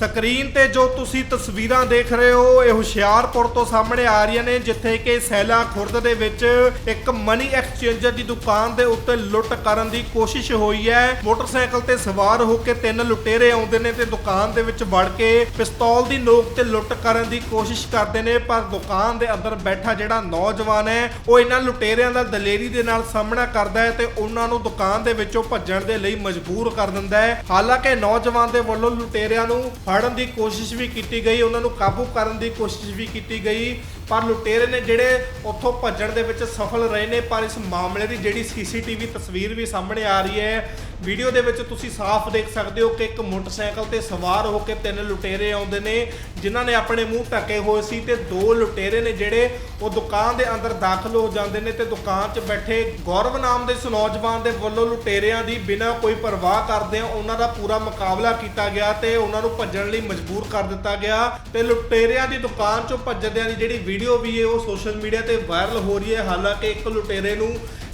Screen ਤੇ ਜੋ ਤੁਸੀਂ ਤਸਵੀਰਾਂ ਦੇਖ ਰਹੇ ਹੋ, ਇਹ ਹੁਸ਼ਿਆਰਪੁਰ ਤੋਂ ਸਾਹਮਣੇ ਆ ਰਹੀਆਂ ਨੇ, ਜਿੱਥੇ ਕਿ ਸੈਲਾ ਖੁਰਦ ਦੇ ਵਿੱਚ ਇੱਕ ਮਨੀ ਐਕਸਚੇਂਜਰ ਦੀ ਦੁਕਾਨ ਦੇ ਉੱਤੇ ਲੁੱਟ ਕਰਨ ਦੀ ਕੋਸ਼ਿਸ਼ ਹੋਈ ਹੈ। ਮੋਟਰਸਾਈਕਲ ਤੇ ਸਵਾਰ ਹੋ ਕੇ ਤਿੰਨ ਲੁਟੇਰੇ ਆਉਂਦੇ ਨੇ ਤੇ ਦੁਕਾਨ ਦੇ ਵਿੱਚ ਵੜ ਕੇ ਪਿਸਤੌਲ ਦੀ ਨੋਕ ਤੇ ਲੁੱਟ ਕਰਨ ਦੀ ਕੋਸ਼ਿਸ਼ ਕਰਦੇ ਨੇ, ਪਰ ਦੁਕਾਨ ਦੇ ਅੰਦਰ ਬੈਠਾ ਜਿਹੜਾ ਨੌਜਵਾਨ ਹੈ, ਉਹ ਇਹਨਾਂ ਲੁਟੇਰਿਆਂ ਦਾ ਦਲੇਰੀ ਦੇ ਨਾਲ ਸਾਹਮਣਾ ਕਰਦਾ ਹੈ ਤੇ ਉਹਨਾਂ ਨੂੰ ਦੁਕਾਨ ਦੇ ਵਿੱਚੋਂ ਭੱਜਣ ਦੇ ਲਈ ਮਜਬੂਰ ਕਰ ਦਿੰਦਾ ਹੈ। ਹਾਲਾਂਕਿ ਨੌਜਵਾਨ ਦੇ ਵੱਲੋਂ ਲੁਟੇਰਿਆਂ ਨੂੰ ਫੜਨ ਦੀ ਕੋਸ਼ਿਸ਼ ਵੀ ਕੀਤੀ ਗਈ, ਉਹਨਾਂ ਨੂੰ ਕਾਬੂ ਕਰਨ ਦੀ ਕੋਸ਼ਿਸ਼ ਵੀ ਕੀਤੀ ਗਈ। ਪਰ ਲੁਟੇਰੇ ਨੇ ਜਿਹੜੇ ਉੱਥੋਂ ਭੱਜਣ ਦੇ ਵਿੱਚ ਸਫਲ ਰਹੇ ਨੇ, ਪਰ ਇਸ ਮਾਮਲੇ ਦੀ ਜਿਹੜੀ ਸੀਸੀਟੀਵੀ ਤਸਵੀਰ ਵੀ ਸਾਹਮਣੇ ਆ ਰਹੀ ਹੈ। ਵੀਡੀਓ ਦੇ ਵਿੱਚ ਤੁਸੀਂ ਸਾਫ਼ ਦੇਖ ਸਕਦੇ ਹੋ ਕਿ ਇੱਕ ਮੋਟਰਸਾਈਕਲ ਤੇ ਸਵਾਰ ਹੋ ਕੇ ਤਿੰਨ ਲੁਟੇਰੇ ਆਉਂਦੇ ਨੇ, ਜਿਨ੍ਹਾਂ ਨੇ ਆਪਣੇ ਮੂੰਹ ਢੱਕੇ ਹੋਏ ਸੀ ਤੇ ਦੋ ਲੁਟੇਰੇ ਨੇ ਜਿਹੜੇ ਉਹ ਦੁਕਾਨ ਦੇ ਅੰਦਰ ਦਾਖਲ ਹੋ ਜਾਂਦੇ ਨੇ ਤੇ ਦੁਕਾਨ 'ਚ ਬੈਠੇ ਗੌਰਵ ਨਾਮ ਦੇ ਇਸ ਨੌਜਵਾਨ ਦੇ ਵੱਲੋਂ ਲੁਟੇਰਿਆਂ ਦੀ ਬਿਨਾਂ ਕੋਈ ਪਰਵਾਹ ਕਰਦੇ ਉਹਨਾਂ ਦਾ ਪੂਰਾ ਮੁਕਾਬਲਾ ਕੀਤਾ ਗਿਆ ਤੇ ਉਹਨਾਂ ਨੂੰ ਭੱਜਣ ਲਈ ਮਜਬੂਰ ਕਰ ਦਿੱਤਾ ਗਿਆ ਤੇ ਲੁਟੇਰਿਆਂ ਦੀ ਦੁਕਾਨ 'ਚੋਂ ਭੱਜਦਿਆਂ ਦੀ ਜਿਹੜੀ ਵੀਡੀਓ ਵੀ ਹੈ, ਉਹ ਸੋਸ਼ਲ ਮੀਡੀਆ ਤੇ ਵਾਇਰਲ ਹੋ ਰਹੀ ਹੈ। ਹਾਲਾਂਕਿ ਇੱਕ ਲੁਟੇਰੇ ਨੂੰ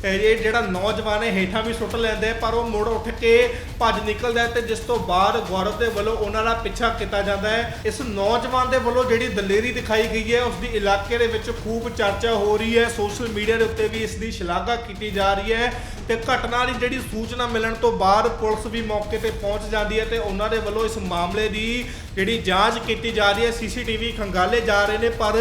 ਇਹ ਜਿਹੜਾ ਨੌਜਵਾਨ ਹੈ ਹੇਠਾਂ ਵੀ ਸੁੱਟ ਲੈਂਦੇ, ਪਰ ਉਹ ਮੁੜ ਉੱਠ ਕੇ ਭੱਜ ਨਿਕਲਦਾ ਹੈ ਤੇ ਜਿਸ ਤੋਂ ਬਾਅਦ ਗੌਰਵ ਦੇ ਵੱਲੋਂ ਉਹਨਾਂ ਦਾ ਪਿੱਛਾ ਕੀਤਾ ਜਾਂਦਾ ਹੈ। ਇਸ ਨੌਜਵਾਨ ਦੇ ਵੱਲੋਂ ਜਿਹੜੀ ਦਲੇਰੀ ਦਿਖਾਈ ਗਈ ਹੈ ਉਸ ਦੀ ਇਲਾਕੇ ਦੇ ਵਿੱਚ ਖੂਬ ਚਰਚਾ ਹੋ ਰਹੀ ਹੈ। ਸੋਸ਼ਲ ਮੀਡੀਆ ਦੇ ਉੱਤੇ ਵੀ ਇਸ ਦੀ ਸ਼ਲਾਘਾ ਕੀਤੀ ਜਾ ਰਹੀ ਹੈ ਤੇ ਘਟਨਾ ਦੀ ਜਿਹੜੀ ਸੂਚਨਾ ਮਿਲਣ ਤੋਂ ਬਾਅਦ ਪੁਲਿਸ ਵੀ ਮੌਕੇ ਤੇ ਪਹੁੰਚ ਜਾਂਦੀ ਹੈ ਤੇ ਉਹਨਾਂ ਦੇ ਵੱਲੋਂ ਇਸ ਮਾਮਲੇ ਦੀ ਜਿਹੜੀ ਜਾਂਚ ਕੀਤੀ ਜਾ ਰਹੀ ਹੈ। ਸੀਸੀਟੀਵੀ ਖੰਗਾਲੇ ਜਾ ਰਹੇ ਨੇ, ਪਰ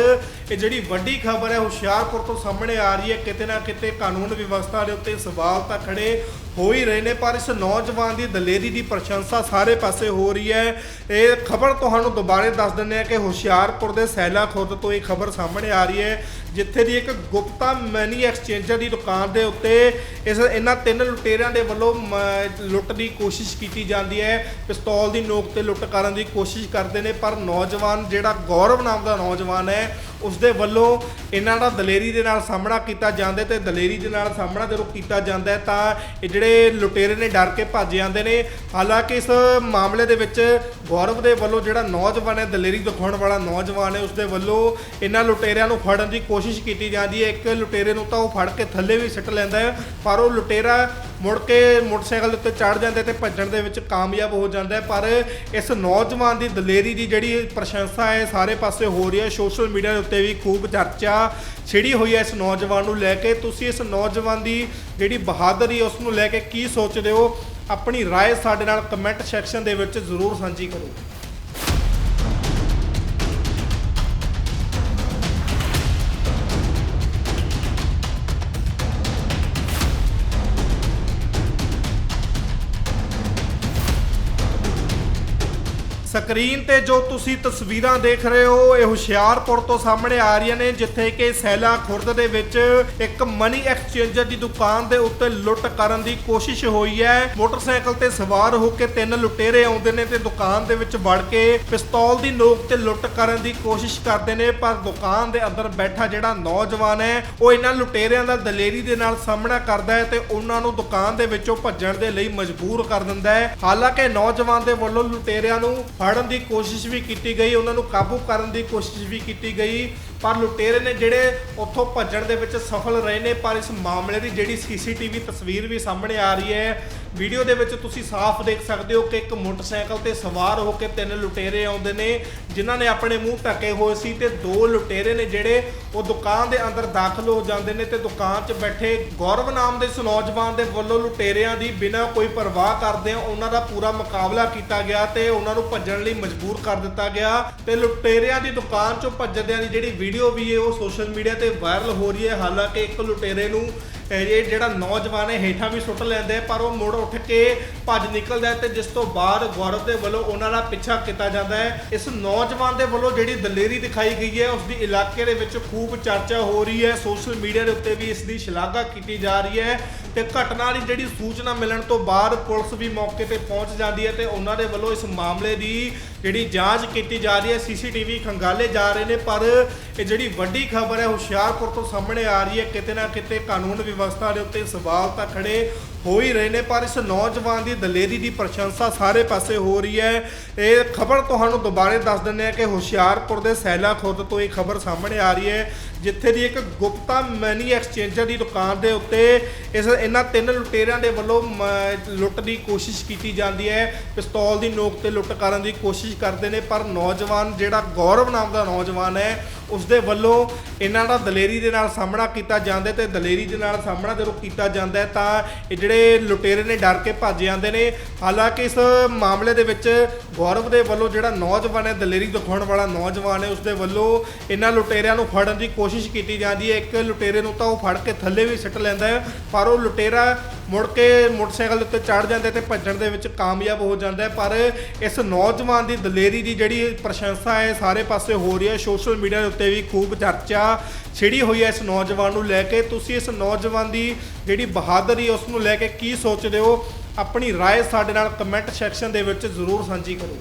ਇਹ ਜਿਹੜੀ ਵੱਡੀ ਖਬਰ ਹੈ, ਹੁਸ਼ਿਆਰਪੁਰ ਤੋਂ ਸਾਹਮਣੇ ਆ ਰਹੀ ਹੈ। ਕਿਤੇ ਨਾ ਕਿਤੇ ਕਾਨੂੰਨ ਵਿਵਸਥਾ ਦੇ ਉੱਤੇ ਸਵਾਲ ਤਾਂ ਖੜੇ ਹੋ ਹੀ ਰਹੇ ਨੇ, ਪਰ ਇਸ ਨੌਜਵਾਨ ਦੀ ਦਲੇਰੀ ਦੀ ਪ੍ਰਸ਼ੰਸਾ ਸਾਰੇ ਪਾਸੇ ਹੋ ਰਹੀ ਹੈ। ਇਹ ਖਬਰ ਤੁਹਾਨੂੰ ਦੁਬਾਰੇ ਦੱਸ ਦਿੰਦੇ ਆ ਕਿ ਹੁਸ਼ਿਆਰਪੁਰ ਦੇ ਸੈਲਾ ਖੁਰਦ ਤੋਂ ਇਹ ਖਬਰ ਸਾਹਮਣੇ ਆ ਰਹੀ ਹੈ, ਜਿੱਥੇ ਦੀ ਇੱਕ ਗੁਪਤਾ ਮਨੀ ਐਕਸਚੇਂਜਰ ਦੀ ਦੁਕਾਨ ਦੇ ਉੱਤੇ ਇਸ ਇਹਨਾਂ ਤਿੰਨ ਲੁਟੇਰਿਆਂ ਦੇ ਵੱਲੋਂ ਮ- ਲੁੱਟ ਦੀ ਕੋਸ਼ਿਸ਼ ਕੀਤੀ ਜਾਂਦੀ ਹੈ। ਪਿਸਤੌਲ ਦੀ ਨੋਕ ਤੇ ਲੁੱਟ ਕਰਨ ਦੀ ਕੋਸ਼ਿਸ਼ ਕਰਦੇ ਨੇ, ਪਰ ਨੌਜਵਾਨ ਜਿਹੜਾ ਗੌਰਵ ਨਾਮ ਦਾ ਨੌਜਵਾਨ ਹੈ ਉਸ ਦੇ ਵੱਲੋਂ ਇਹਨਾਂ ਦਾ ਦਲੇਰੀ ਦੇ ਨਾਲ ਸਾਹਮਣਾ ਕੀਤਾ ਜਾਂਦਾ ਹੈ ਤੇ ਦਲੇਰੀ ਦੇ ਨਾਲ ਸਾਹਮਣਾ ਜਦੋਂ ਕੀਤਾ ਜਾਂਦਾ ਹੈ ਤਾਂ ਇਹ ਜਿਹੜੇ ਲੁਟੇਰੇ ਨੇ, ਡਰ ਕੇ ਭੱਜ ਜਾਂਦੇ ਨੇ। ਹਾਲਾਂਕਿ ਇਸ ਮਾਮਲੇ ਦੇ ਵਿੱਚ ਗੌਰਵ ਦੇ ਵੱਲੋਂ ਜਿਹੜਾ ਨੌਜਵਾਨ ਹੈ, ਦਲੇਰੀ ਦਿਖਾਉਣ ਵਾਲਾ ਨੌਜਵਾਨ ਹੈ, ਉਸ ਦੇ ਵੱਲੋਂ ਇਹਨਾਂ ਲੁਟੇਰਿਆਂ ਨੂੰ ਫੜਨ ਦੀ ਕੋਸ਼ਿਸ਼ ਕੀਤੀ ਜਾਂਦੀ ਹੈ। ਇੱਕ ਲੁਟੇਰੇ ਨੂੰ ਤਾਂ ਉਹ ਫੜ ਕੇ ਥੱਲੇ ਵੀ ਸਿੱਟ ਲੈਂਦਾ ਹੈ, ਪਰ ਉਹ ਲੁਟੇਰਾ ਮੁੜ ਕੇ ਮੋਟਰਸਾਈਕਲ ਦੇ ਉੱਤੇ ਚੜ ਜਾਂਦਾ ਹੈ ਤੇ ਭੱਜਣ ਦੇ ਵਿੱਚ ਕਾਮਯਾਬ ਹੋ ਜਾਂਦਾ ਹੈ ਪਰ ਇਸ ਨੌਜਵਾਨ ਦੀ ਦਲੇਰੀ ਦੀ ਜਿਹੜੀ ਪ੍ਰਸ਼ੰਸਾ ਹੈ ਸਾਰੇ ਪਾਸੇ ਹੋ ਰਹੀ ਹੈ ਸੋਸ਼ਲ ਮੀਡੀਆ ਦੇ ਉੱਤੇ ਵੀ ਖੂਬ ਚਰਚਾ ਛਿੜੀ ਹੋਈ ਹੈ ਇਸ ਨੌਜਵਾਨ ਨੂੰ ਲੈ ਕੇ ਤੁਸੀਂ ਇਸ ਨੌਜਵਾਨ ਦੀ ਜਿਹੜੀ ਬਹਾਦਰੀ ਉਸ ਨੂੰ ਲੈ ਕੇ ਕੀ ਸੋਚਦੇ ਹੋ ਆਪਣੀ رائے ਸਾਡੇ ਨਾਲ ਕਮੈਂਟ ਸੈਕਸ਼ਨ ਦੇ ਵਿੱਚ ਜ਼ਰੂਰ ਸਾਂਝੀ ਕਰੋ ਸਕਰੀਨ ਤੇ ਜੋ ਤੁਸੀਂ ਤਸਵੀਰਾਂ ਦੇਖ ਰਹੇ ਹੋ, ਇਹ ਹੁਸ਼ਿਆਰਪੁਰ ਤੋਂ ਸਾਹਮਣੇ ਆ ਰਹੀਆਂ ਨੇ, ਜਿੱਥੇ ਕਿ ਸੈਲਾ ਖੁਰਦ ਦੇ ਵਿੱਚ ਇੱਕ ਮਨੀ ਐਕਸਚੇਂਜਰ ਦੀ ਦੁਕਾਨ ਦੇ ਉੱਤੇ ਲੁੱਟ ਕਰਨ ਦੀ ਕੋਸ਼ਿਸ਼ ਹੋਈ ਹੈ। ਮੋਟਰਸਾਈਕਲ ਤੇ ਸਵਾਰ ਹੋ ਕੇ ਤਿੰਨ ਲੁਟੇਰੇ ਆਉਂਦੇ ਨੇ ਤੇ ਦੁਕਾਨ ਦੇ ਵਿੱਚ ਵੜ ਕੇ ਪਿਸਤੌਲ ਦੀ ਨੋਕ ਤੇ ਲੁੱਟ ਕਰਨ ਦੀ ਕੋਸ਼ਿਸ਼ ਕਰਦੇ ਨੇ, ਪਰ ਦੁਕਾਨ ਦੇ ਅੰਦਰ ਬੈਠਾ ਜਿਹੜਾ ਨੌਜਵਾਨ ਹੈ, ਉਹ ਇਹਨਾਂ ਲੁਟੇਰਿਆਂ ਦਾ ਦਲੇਰੀ ਦੇ ਨਾਲ ਸਾਹਮਣਾ ਕਰਦਾ ਹੈ ਤੇ ਉਹਨਾਂ ਨੂੰ ਦੁਕਾਨ ਦੇ ਵਿੱਚੋਂ ਭੱਜਣ ਦੇ ਲਈ ਮਜਬੂਰ ਕਰ ਦਿੰਦਾ ਹੈ। ਹਾਲਾਂਕਿ ਨੌਜਵਾਨ ਦੇ ਵੱਲੋਂ ਲੁਟੇਰਿਆਂ ਨੂੰ ਫੜਨ ਦੀ ਕੋਸ਼ਿਸ਼ ਵੀ ਕੀਤੀ ਗਈ, ਉਹਨਾਂ ਨੂੰ ਕਾਬੂ ਕਰਨ ਦੀ ਕੋਸ਼ਿਸ਼ ਵੀ ਕੀਤੀ ਗਈ, ਪਰ ਲੁਟੇਰੇ ਨੇ ਜਿਹੜੇ ਉੱਥੋਂ ਭੱਜਣ ਦੇ ਵਿੱਚ ਸਫਲ ਰਹੇ ਨੇ, ਪਰ ਇਸ ਮਾਮਲੇ ਦੀ ਜਿਹੜੀ ਸੀਸੀਟੀਵੀ ਤਸਵੀਰ ਵੀ ਸਾਹਮਣੇ ਆ ਰਹੀ ਹੈ ਵੀਡੀਓ ਦੇ ਵਿੱਚ ਤੁਸੀਂ ਸਾਫ਼ ਦੇਖ ਸਕਦੇ ਹੋ ਕਿ ਇੱਕ ਮੋਟਰਸਾਈਕਲ ਤੇ ਸਵਾਰ ਹੋ ਕੇ ਤਿੰਨ ਲੁਟੇਰੇ ਆਉਂਦੇ ਨੇ, ਜਿਨ੍ਹਾਂ ਨੇ ਆਪਣੇ ਮੂੰਹ ਢੱਕੇ ਹੋਏ ਸੀ ਤੇ ਦੋ ਲੁਟੇਰੇ ਨੇ ਜਿਹੜੇ ਉਹ ਦੁਕਾਨ ਦੇ ਅੰਦਰ ਦਾਖਲ ਹੋ ਜਾਂਦੇ ਨੇ ਤੇ ਦੁਕਾਨ 'ਚ ਬੈਠੇ ਗੌਰਵ ਨਾਮ ਦੇ ਇਸ ਨੌਜਵਾਨ ਦੇ ਵੱਲੋਂ ਲੁਟੇਰਿਆਂ ਦੀ ਬਿਨਾਂ ਕੋਈ ਪਰਵਾਹ ਕਰਦੇ ਉਹਨਾਂ ਦਾ ਪੂਰਾ ਮੁਕਾਬਲਾ ਕੀਤਾ ਗਿਆ ਤੇ ਉਹਨਾਂ ਨੂੰ ਭੱਜਣ ਲਈ ਮਜਬੂਰ ਕਰ ਦਿੱਤਾ ਗਿਆ ਤੇ ਲੁਟੇਰਿਆਂ ਦੀ ਦੁਕਾਨ 'ਚੋਂ ਭੱਜਦਿਆਂ ਦੀ ਜਿਹੜੀ ਵੀਡੀਓ ਵੀ ਹੈ ਉਹ ਸੋਸ਼ਲ ਮੀਡੀਆ ਤੇ ਵਾਇਰਲ ਹੋ ਰਹੀ ਹੈ। ਹਾਲਾਂਕਿ ਇੱਕ ਲੁਟੇਰੇ ਨੂੰ ਇਹ ਜਿਹੜਾ ਨੌਜਵਾਨ ਹੈ, ਹੇਠਾਂ ਵੀ ਸੁੱਟ ਲੈਂਦੇ ਪਰ ਉਹ ਮੁੜ ਉੱਠ ਕੇ ਭੱਜ ਨਿਕਲਦਾ ਹੈ ਤੇ ਜਿਸ ਤੋਂ ਬਾਅਦ ਗੌਰਵ ਦੇ ਵੱਲੋਂ ਉਹਨਾਂ ਦਾ ਪਿੱਛਾ ਕੀਤਾ ਜਾਂਦਾ ਹੈ। ਇਸ ਨੌਜਵਾਨ ਦੇ ਵੱਲੋਂ ਜਿਹੜੀ ਦਲੇਰੀ ਦਿਖਾਈ ਗਈ ਹੈ, ਉਸ ਦੀ ਇਲਾਕੇ ਦੇ ਵਿੱਚ ਖੂਬ ਚਰਚਾ ਹੋ ਰਹੀ ਹੈ। ਸੋਸ਼ਲ ਮੀਡੀਆ ਦੇ ਉੱਤੇ ਵੀ ਇਸ ਦੀ ਸ਼ਲਾਘਾ ਕੀਤੀ ਜਾ ਰਹੀ ਹੈ ਤੇ ਘਟਨਾ ਦੀ ਜਿਹੜੀ ਸੂਚਨਾ ਮਿਲਣ ਤੋਂ ਬਾਅਦ ਪੁਲਿਸ ਵੀ ਮੌਕੇ ਤੇ ਪਹੁੰਚ ਜਾਂਦੀ ਹੈ ਤੇ ਉਹਨਾਂ ਦੇ ਵੱਲੋਂ ਇਸ ਮਾਮਲੇ ਦੀ ਜਿਹੜੀ ਜਾਂਚ ਕੀਤੀ ਜਾ ਰਹੀ ਹੈ। ਸੀਸੀਟੀਵੀ ਖੰਗਾਲੇ ਜਾ ਰਹੇ ਨੇ, ਪਰ ਇਹ ਜਿਹੜੀ ਵੱਡੀ ਖਬਰ ਹੈ, ਹੁਸ਼ਿਆਰਪੁਰ ਤੋਂ ਸਾਹਮਣੇ ਆ ਰਹੀ ਹੈ। ਕਿਤੇ ਨਾ ਕਿਤੇ ਕਾਨੂੰਨ ਵਿਵਸਥਾ ਦੇ ਉੱਤੇ ਸਵਾਲ ਤਾਂ ਖੜੇ ਹੋ ਹੀ ਰਹੇ ਨੇ, ਪਰ ਇਸ ਨੌਜਵਾਨ ਦੀ ਦਲੇਰੀ ਦੀ ਪ੍ਰਸ਼ੰਸਾ ਸਾਰੇ ਪਾਸੇ ਹੋ ਰਹੀ ਹੈ। ਇਹ ਖਬਰ ਤੁਹਾਨੂੰ ਦੁਬਾਰੇ ਦੱਸ ਦਿੰਦੇ ਆ ਕਿ ਹੁਸ਼ਿਆਰਪੁਰ ਦੇ ਸੈਲਾ ਖੁਰਦ ਤੋਂ ਇਹ ਖਬਰ ਸਾਹਮਣੇ ਆ ਰਹੀ ਹੈ। ਜਿੱਥੇ ਦੀ ਇੱਕ ਗੁਪਤਾ ਮਨੀ ਐਕਸਚੇਂਜਰ ਦੀ ਦੁਕਾਨ ਦੇ ਉੱਤੇ ਇਸ ਇਹਨਾਂ ਤਿੰਨ ਲੁਟੇਰਿਆਂ ਦੇ ਵੱਲੋਂ ਮ- ਲੁੱਟ ਦੀ ਕੋਸ਼ਿਸ਼ ਕੀਤੀ ਜਾਂਦੀ ਹੈ। ਪਿਸਤੌਲ ਦੀ ਨੋਕ ਤੇ ਲੁੱਟ ਕਰਨ ਦੀ ਕੋਸ਼ਿਸ਼ ਕਰਦੇ ਨੇ, ਪਰ ਨੌਜਵਾਨ ਜਿਹੜਾ ਗੌਰਵ ਨਾਮ ਦਾ ਨੌਜਵਾਨ ਹੈ ਉਸ ਦੇ ਵੱਲੋਂ ਇਹਨਾਂ ਦਾ ਦਲੇਰੀ ਦੇ ਨਾਲ ਸਾਹਮਣਾ ਕੀਤਾ ਜਾਂਦਾ ਹੈ ਤੇ ਦਲੇਰੀ ਦੇ ਨਾਲ ਸਾਹਮਣਾ ਜਦੋਂ ਕੀਤਾ ਜਾਂਦਾ ਹੈ ਤਾਂ ਇਹ ਜਿਹੜੇ ਲੁਟੇਰੇ ਨੇ ਡਰ ਕੇ ਭੱਜ ਜਾਂਦੇ ਨੇ। ਹਾਲਾਂਕਿ ਇਸ ਮਾਮਲੇ ਦੇ ਵਿੱਚ ਗੌਰਵ ਦੇ ਵੱਲੋਂ ਜਿਹੜਾ ਨੌਜਵਾਨ ਹੈ, ਦਲੇਰੀ ਦਿਖਾਉਣ ਵਾਲਾ ਨੌਜਵਾਨ ਹੈ ਉਸ ਦੇ ਵੱਲੋਂ ਇਹਨਾਂ ਲੁਟੇਰਿਆਂ ਨੂੰ ਫੜਨ ਦੀ ਕੋਸ਼ਿਸ਼ ਕੀਤੀ ਜਾਂਦੀ ਹੈ ਇੱਕ ਲੁਟੇਰੇ ਨੂੰ ਤਾਂ ਉਹ ਫੜ ਕੇ ਥੱਲੇ ਵੀ ਸਿੱਟ ਲੈਂਦਾ ਹੈ ਪਰ ਉਹ ਲੁਟੇਰਾ ਮੁੜ ਕੇ ਮੋਟਰਸਾਈਕਲ ਦੇ ਉੱਤੇ ਚੜ ਜਾਂਦਾ ਹੈ ਤੇ ਭੱਜਣ ਦੇ ਵਿੱਚ ਕਾਮਯਾਬ ਹੋ ਜਾਂਦਾ ਹੈ ਪਰ ਇਸ ਨੌਜਵਾਨ ਦੀ ਦਲੇਰੀ ਦੀ ਜਿਹੜੀ ਪ੍ਰਸ਼ੰਸਾ ਹੈ ਸਾਰੇ ਪਾਸੇ ਹੋ ਰਹੀ ਹੈ ਸੋਸ਼ਲ ਮੀਡੀਆ ਦੇ ਉੱਤੇ ਵੀ ਖੂਬ ਚਰਚਾ ਛਿੜੀ ਹੋਈ ਹੈ ਇਸ ਨੌਜਵਾਨ ਨੂੰ ਲੈ ਕੇ ਤੁਸੀਂ ਇਸ ਨੌਜਵਾਨ ਦੀ ਜਿਹੜੀ ਬਹਾਦਰੀ ਉਸ ਨੂੰ ਲੈ ਕੇ ਕੀ ਸੋਚਦੇ ਹੋ ਆਪਣੀ رائے ਸਾਡੇ ਨਾਲ ਕਮੈਂਟ ਸੈਕਸ਼ਨ ਦੇ ਵਿੱਚ ਜ਼ਰੂਰ ਸਾਂਝੀ ਕਰੋ